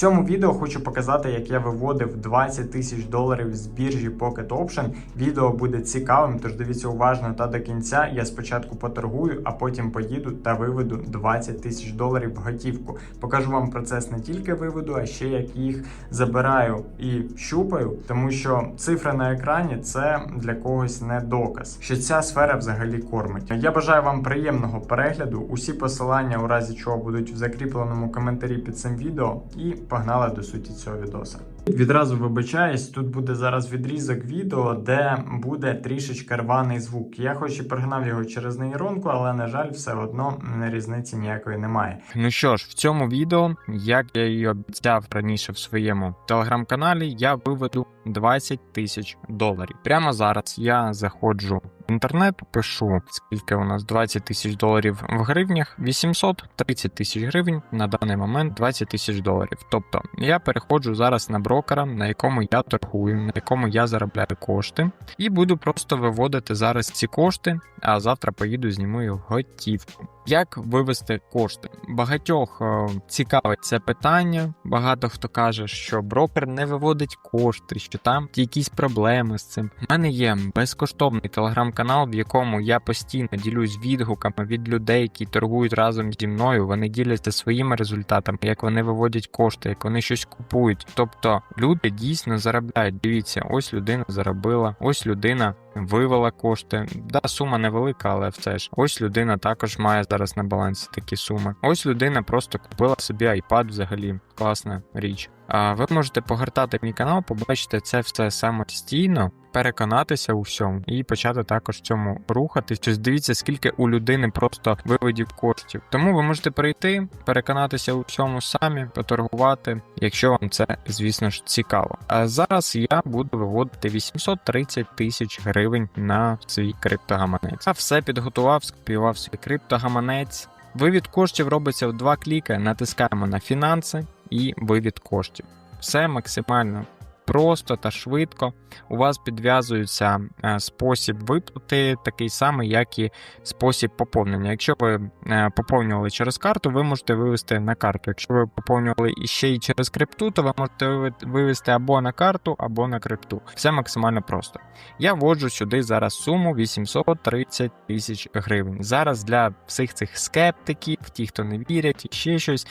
цьому відео хочу показати, як я виводив 20 тисяч доларів з біржі Pocket Option. Відео буде цікавим, тож дивіться уважно та до кінця. Я спочатку поторгую, а потім поїду та виведу 20 тисяч доларів в готівку. Покажу вам процес не тільки виводу, а ще як їх забираю і щупаю, тому що цифри на екрані це для когось не доказ, що ця сфера взагалі кормить. Я бажаю вам приємного перегляду. Усі посилання у разі чого будуть в закріпленому коментарі під цим відео. І погнали до суті цього відоса. Відразу вибачаюсь, тут буде зараз відрізок відео, де буде трішечки рваний звук. Я хоч і прогнав його через нейронку, але на жаль, все одно різниці ніякої немає. Ну що ж, в цьому відео, як я і обіцяв раніше в своєму телеграм-каналі, я виведу 20 тисяч доларів. Прямо зараз я заходжу в інтернет, пишу скільки у нас 20 тисяч доларів в гривнях, 830 тисяч гривень на даний момент 20 тисяч доларів. Тобто я переходжу зараз на брокера, на якому я торгую, на якому я заробляю кошти, і буду просто виводити зараз ці кошти, а завтра поїду зніму готівку. Як вивести кошти? Багатьох е, цікавить це питання. Багато хто каже, що брокер не виводить кошти, що там якісь проблеми з цим. У мене є безкоштовний телеграм-канал, в якому я постійно ділюсь відгуками від людей, які торгують разом зі мною. Вони діляться своїми результатами, як вони виводять кошти, як вони щось купують. Тобто люди дійсно заробляють. Дивіться, ось людина заробила, ось людина вивела кошти. Да, сума невелика, але все ж. Ось людина також має зараз на балансі такі суми. Ось людина просто купила собі iPad взагалі. Класна річ. А ви можете погортати мій канал, побачити це все самостійно, переконатися у всьому і почати також цьому рухатись. Тобто дивіться, скільки у людини просто виводів коштів. Тому ви можете прийти, переконатися у всьому самі, поторгувати, якщо вам це, звісно ж, цікаво. А зараз я буду виводити 830 тисяч гривень на свій криптогаманець. А все підготував, скопіював свій криптогаманець. Вивід коштів робиться в два кліки. Натискаємо на фінанси і вивід коштів. Все максимально просто та швидко. У вас підв'язується е, спосіб виплати, такий самий, як і спосіб поповнення. Якщо ви е, поповнювали через карту, ви можете вивести на карту. Якщо ви поповнювали іще й через крипту, то ви можете вивести або на карту, або на крипту. Все максимально просто. Я вводжу сюди зараз суму 830 тисяч гривень. Зараз для всіх цих скептиків, ті, хто не вірять, ще щось.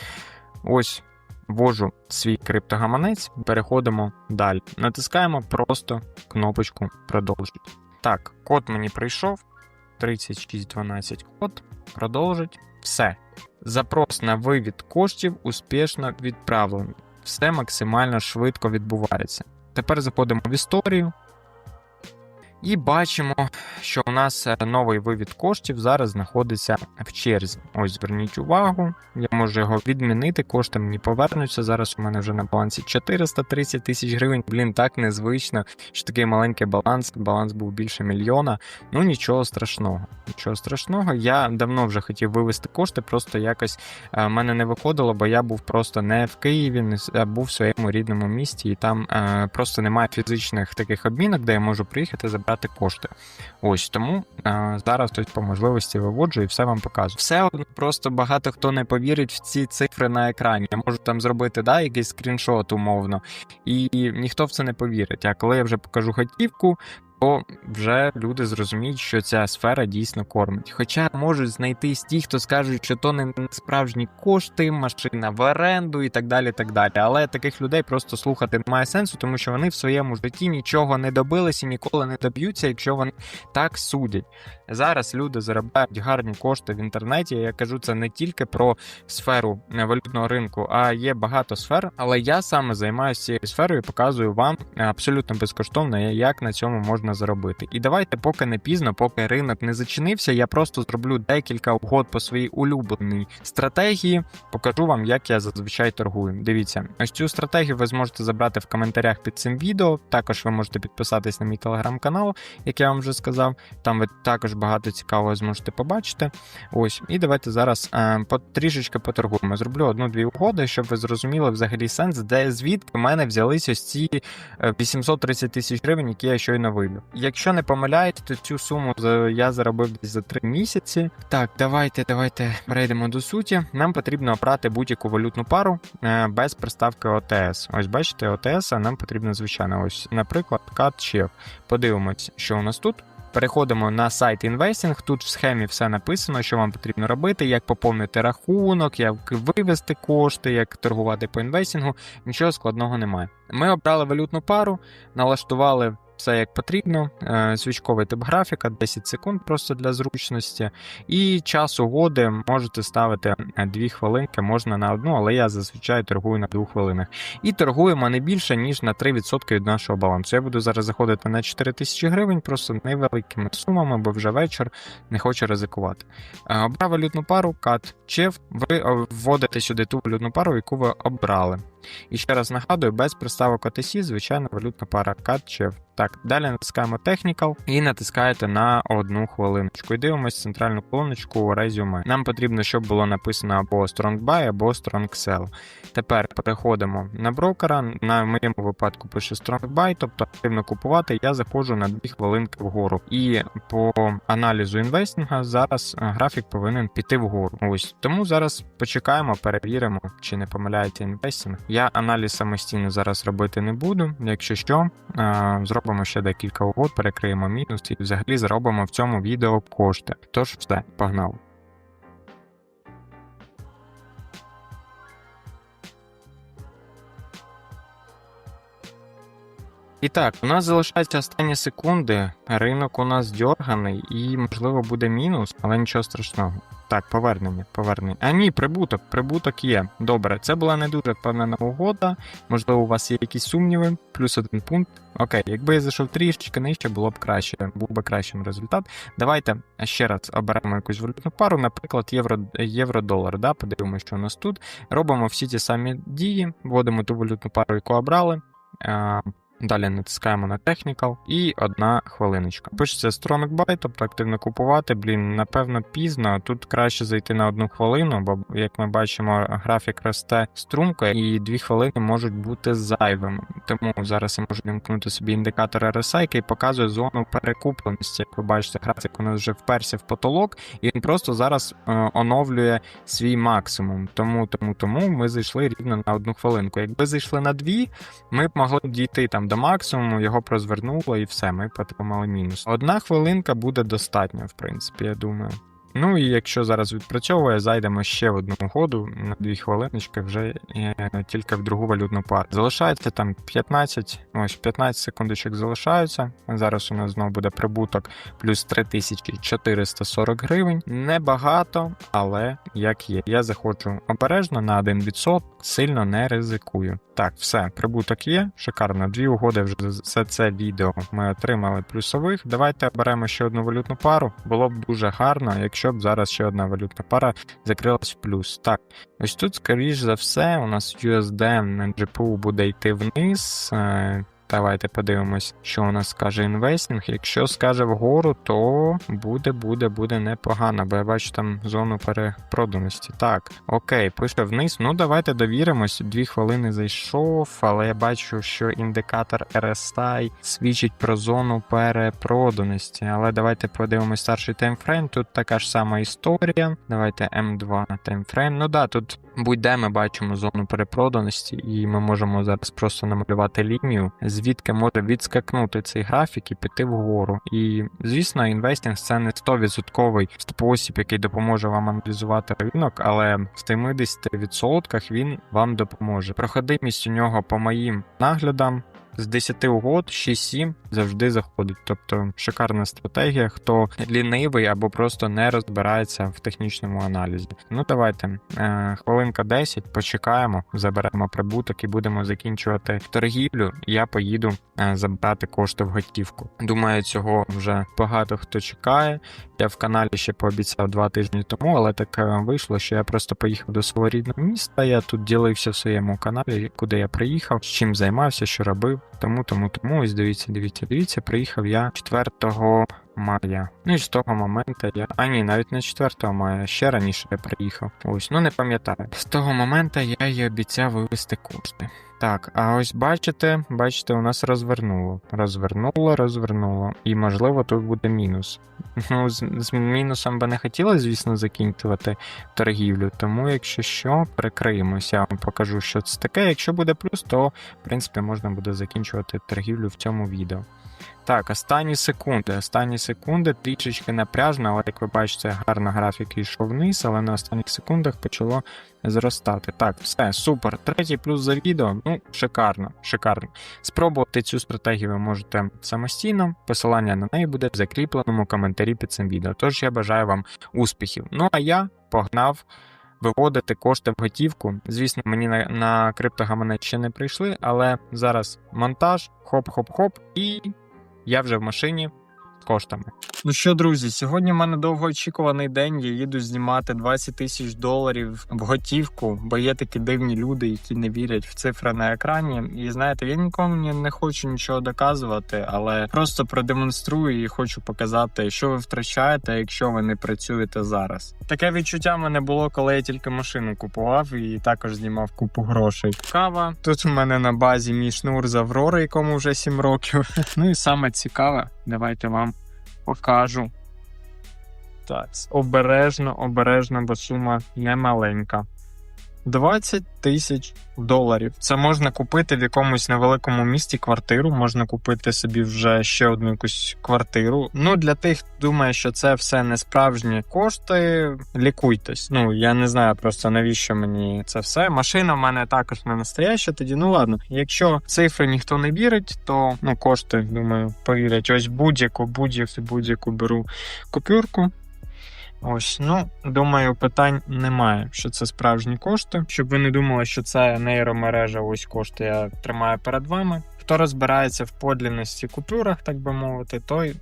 Ось ввожу свій криптогаманець, переходимо далі. Натискаємо просто кнопочку продовжити. Так, код мені прийшов. 3612 код. Продовжить. Все. Запрос на вивід коштів успішно відправлений. Все максимально швидко відбувається. Тепер заходимо в історію. І бачимо, що у нас е, новий вивід коштів зараз знаходиться в черзі. Ось зверніть увагу, я можу його відмінити, кошти мені повернуться. Зараз у мене вже на балансі 430 тисяч гривень. Блін, так незвично, що такий маленький баланс. Баланс був більше мільйона. Ну нічого страшного. Нічого страшного. Я давно вже хотів вивести кошти, просто якось е, в мене не виходило, бо я був просто не в Києві, не був в своєму рідному місті, і там е, просто немає фізичних таких обмінок, де я можу приїхати забрати кошти. Ось тому е, зараз ось по можливості виводжу і все вам показую. Все одно просто багато хто не повірить в ці цифри на екрані. Я можу там зробити да, якийсь скріншот умовно, і ніхто в це не повірить. А коли я вже покажу готівку, то вже люди зрозуміють, що ця сфера дійсно кормить. Хоча можуть знайтись ті, хто скажуть, що то не справжні кошти, машина в оренду і так далі. так далі. Але таких людей просто слухати немає сенсу, тому що вони в своєму житті нічого не добились і ніколи не доб'ються, якщо вони так судять. Зараз люди заробляють гарні кошти в інтернеті. Я кажу це не тільки про сферу валютного ринку, а є багато сфер. Але я саме займаюся цією сферою і показую вам е, абсолютно безкоштовно, як на цьому можна заробити. І давайте, поки не пізно, поки ринок не зачинився, я просто зроблю декілька угод по своїй улюбленій стратегії. Покажу вам, як я зазвичай торгую. Дивіться, ось цю стратегію ви зможете забрати в коментарях під цим відео. Також ви можете підписатись на мій телеграм-канал, як я вам вже сказав. Там ви також багато цікавого зможете побачити. Ось, і давайте зараз е, трішечки поторгуємо. Зроблю одну-дві угоди, щоб ви зрозуміли взагалі сенс, де звідки в мене взялись ось ці е, 830 тисяч гривень, які я щойно вивів. Торгівлю. Якщо не помиляюсь, то цю суму я заробив десь за 3 місяці. Так, давайте, давайте перейдемо до суті. Нам потрібно обрати будь-яку валютну пару е, без приставки ОТС. Ось бачите, ОТС, нам потрібно звичайно. Ось, наприклад, CAT-Chef. Подивимось, що у нас тут. Переходимо на сайт Investing. Тут в схемі все написано, що вам потрібно робити, як поповнити рахунок, як вивести кошти, як торгувати по інвестингу. Нічого складного немає. Ми обрали валютну пару, налаштували все як потрібно. Е, Свічковий тип графіка, 10 секунд просто для зручності. І час угоди можете ставити 2 хвилинки, можна на одну, але я зазвичай торгую на 2 хвилинах. І торгуємо не більше, ніж на 3% від нашого балансу. Я буду зараз заходити на 4 тисячі гривень, просто невеликими сумами, бо вже вечір не хочу ризикувати. Е, Обрав валютну пару, кат чеф. Ви е, вводите сюди ту валютну пару, яку ви обрали. І ще раз нагадую, без приставок OTC, звичайно, валютна пара чеф. Так, далі натискаємо Technical і натискаєте на одну хвилиночку. І дивимося центральну колоночку резюме. Нам потрібно, щоб було написано або Strong Buy, або Strong Sell. Тепер переходимо на брокера. На моєму випадку пише Strong Buy, тобто активно купувати. Я заходжу на 2 хвилинки вгору. І по аналізу інвестинга зараз е, графік повинен піти вгору. Ось тому зараз почекаємо, перевіримо, чи не помиляється інвестинг. Я аналіз самостійно зараз робити не буду. Якщо що, е, зробимо ще декілька угод, перекриємо мінус і взагалі зробимо в цьому відео кошти. Тож все, погнали. І так, у нас залишаються останні секунди. Ринок у нас дьорганий і, можливо, буде мінус, але нічого страшного. Так, повернення, повернення. А ні, прибуток, прибуток є. Добре, це була не дуже впевнена угода. Можливо, у вас є якісь сумніви, плюс один пункт. Окей, якби я зайшов трішечки нижче, було б краще, був би кращим результат. Давайте ще раз оберемо якусь валютну пару, наприклад, євро, євро-долар. Да? Подивимося, що у нас тут. Робимо всі ті самі дії, вводимо ту валютну пару, яку обрали. Далі натискаємо на Technical і одна хвилиночка. Пишеться Strong Buy, тобто активно купувати. Блін, напевно, пізно. Тут краще зайти на одну хвилину, бо як ми бачимо, графік росте струмко, і дві хвилини можуть бути зайвими. Тому зараз я можу вімкнути собі індикатор RSI, який показує зону перекупленості. Як ви бачите, графік у нас вже вперся в потолок, і він просто зараз е, оновлює свій максимум. Тому, тому, тому ми зайшли рівно на одну хвилинку. Якби зайшли на дві, ми б могли дійти там до максимуму, його прозвернуло і все, ми отримали мінус. Одна хвилинка буде достатньо, в принципі, я думаю. Ну і якщо зараз відпрацьовує, зайдемо ще в одну угоду на дві хвилиночки вже е, тільки в другу валютну пару. Залишається там 15, ось 15 секундочок залишаються. Зараз у нас знову буде прибуток плюс 3440 гривень. Небагато, але як є. Я заходжу обережно на 1%, сильно не ризикую. Так, все, прибуток є. Шикарно. Дві угоди вже за це відео ми отримали плюсових. Давайте оберемо ще одну валютну пару. Було б дуже гарно, якщо б зараз ще одна валютна пара закрилась в плюс. Так, ось тут, скоріш за все, у нас USD на GPU буде йти вниз. Давайте подивимось, що у нас скаже інвестинг. Якщо скаже вгору, то буде, буде, буде непогано, бо я бачу там зону перепроданості. Так, окей, пише вниз. Ну давайте довіримось. Дві хвилини зайшов, але я бачу, що індикатор RSI свідчить про зону перепроданості. Але давайте подивимось старший таймфрейм. Тут така ж сама історія. Давайте М2 таймфрейм. Ну да, тут будь-де ми бачимо зону перепроданості, і ми можемо зараз просто намалювати лінію, звідки може відскакнути цей графік і піти вгору. І звісно, інвестинг це не 100% спосіб, який допоможе вам аналізувати ринок, але в 70% він вам допоможе. Проходимість у нього по моїм наглядам. З 10 угод 6-7 завжди заходить. Тобто шикарна стратегія, хто лінивий або просто не розбирається в технічному аналізі. Ну давайте е, хвилинка 10, почекаємо, заберемо прибуток і будемо закінчувати торгівлю. Я поїду е, забрати кошти в готівку. Думаю, цього вже багато хто чекає. Я в каналі ще пообіцяв два тижні тому, але так е, вийшло, що я просто поїхав до свого рідного міста. Я тут ділився в своєму каналі, куди я приїхав, з чим займався, що робив. Тому, тому, тому, ось дивіться, дивіться, дивіться. Приїхав я 4 мая. Ну і з того моменту я. А ні, навіть не 4 мая, ще раніше я приїхав. Ось, ну не пам'ятаю. З того моменту я їй обіцяв вивести кошти. Так, а ось бачите, бачите, у нас розвернуло. Розвернуло, розвернуло. І можливо тут буде мінус. Ну, з, з мінусом би не хотілося, звісно, закінчувати торгівлю. Тому, якщо що, прикриємося, я вам покажу, що це таке. Якщо буде плюс, то в принципі можна буде закінчувати торгівлю в цьому відео. Так, останні секунди. Останні секунди трішечки напряжно, але як ви бачите, гарно графік йшов вниз, але на останніх секундах почало зростати. Так, все, супер. Третій плюс за відео. Ну, шикарно, шикарно. Спробувати цю стратегію ви можете самостійно. Посилання на неї буде в закріпленому коментарі під цим відео. Тож я бажаю вам успіхів. Ну а я погнав. Виводити кошти в готівку. Звісно, мені на, на криптогаманець ще не прийшли, але зараз монтаж, хоп-хоп-хоп, і я вже в машині коштами. Ну що, друзі, сьогодні в мене довгоочікуваний день. Я їду знімати 20 тисяч доларів в готівку, бо є такі дивні люди, які не вірять в цифри на екрані. І знаєте, я нікому не- хочу нічого доказувати, але просто продемонструю і хочу показати, що ви втрачаєте, якщо ви не працюєте зараз. Таке відчуття мене було, коли я тільки машину купував і також знімав купу грошей. Кава тут у мене на базі мій шнур з Аврори, якому вже 7 років. Ну і саме цікаве, давайте вам покажу. Так, обережно, обережно, бо сума не маленька. 20 тисяч доларів. Це можна купити в якомусь невеликому місті квартиру, можна купити собі вже ще одну якусь квартиру. Ну, для тих, хто думає, що це все не справжні кошти, лікуйтесь. Ну, я не знаю просто навіщо мені це все. Машина в мене також не настояща, тоді ну ладно. Якщо цифри ніхто не вірить, то ну, кошти, думаю, повірять. Ось будь-яку, будь-яку, будь-яку беру купюрку. Ось, ну думаю, питань немає, що це справжні кошти. Щоб ви не думали, що це нейромережа, ось кошти я тримаю перед вами. Хто розбирається в подлінності купюрах, так би мовити, той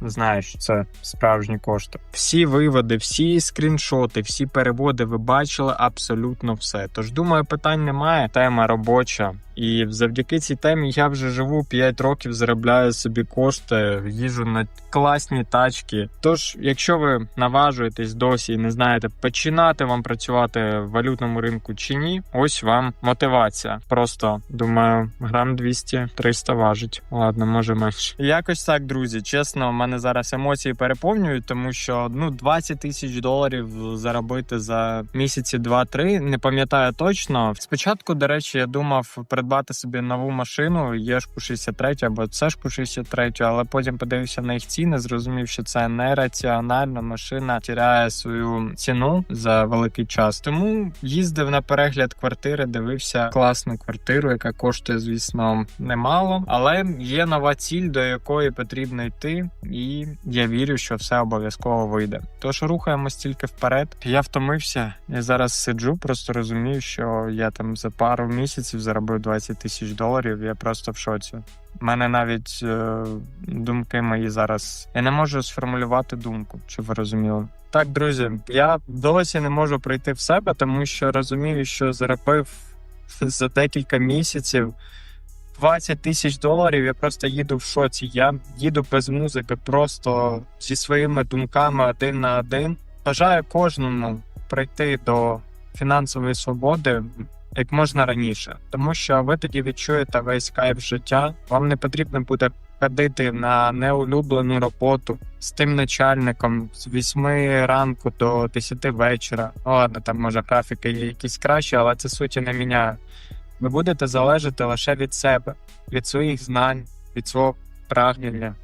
знає, що це справжні кошти. Всі виводи, всі скріншоти, всі переводи ви бачили абсолютно все. Тож думаю, питань немає. Тема робоча. І завдяки цій темі я вже живу 5 років, заробляю собі кошти, їжу на класні тачки. Тож, якщо ви наважуєтесь досі і не знаєте, починати вам працювати в валютному ринку чи ні, ось вам мотивація. Просто думаю, грам 200-300 важить. Ладно, може менше. Якось так, друзі. Чесно, в мене зараз емоції переповнюють, тому що ну 20 тисяч доларів заробити за місяці 2-3, Не пам'ятаю точно. Спочатку, до речі, я думав придбати собі нову машину, Єшку 63 або Цешку 63, але потім подивився на їх ціни, зрозумів, що це нераціонально. Машина тіряє свою ціну за великий час. Тому їздив на перегляд квартири, дивився класну квартиру, яка коштує, звісно, немало, але є нова ціль, до якої потрібно йти, і я вірю, що все обов'язково вийде. Тож рухаємось тільки вперед. Я втомився. Я зараз сиджу, просто розумію, що я там за пару місяців заробив 20 тисяч доларів. Я просто в шоці. У мене навіть е, думки мої зараз. Я не можу сформулювати думку, чи ви розуміли. Так, друзі, я досі не можу прийти в себе, тому що розумію, що заробив за декілька місяців 20 тисяч доларів. Я просто їду в шоці. Я їду без музики, просто зі своїми думками один на один. Бажаю кожному прийти до фінансової свободи як можна раніше, тому що ви тоді відчуєте весь кайф життя. Вам не потрібно буде ходити на неулюблену роботу з тим начальником з 8 ранку до 10 вечора. Ладно, там може графіки є якісь кращі, але це суті не міняє. Ви будете залежати лише від себе, від своїх знань, від свого прагнення,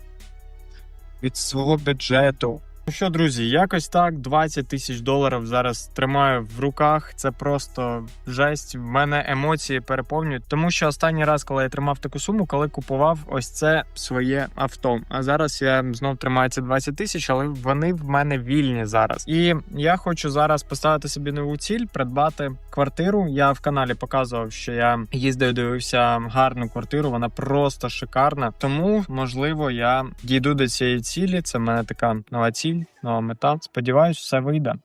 від свого бюджету. Ну що, друзі, якось так 20 тисяч доларів зараз тримаю в руках. Це просто жесть. В мене емоції переповнюють. Тому що останній раз, коли я тримав таку суму, коли купував ось це своє авто. А зараз я знов тримаю ці 20 тисяч, але вони в мене вільні зараз. І я хочу зараз поставити собі нову ціль, придбати квартиру. Я в каналі показував, що я їздив, дивився гарну квартиру. Вона просто шикарна. Тому можливо я дійду до цієї цілі. Це в мене така нова ціль, нова мета. Сподіваюсь, все вийде.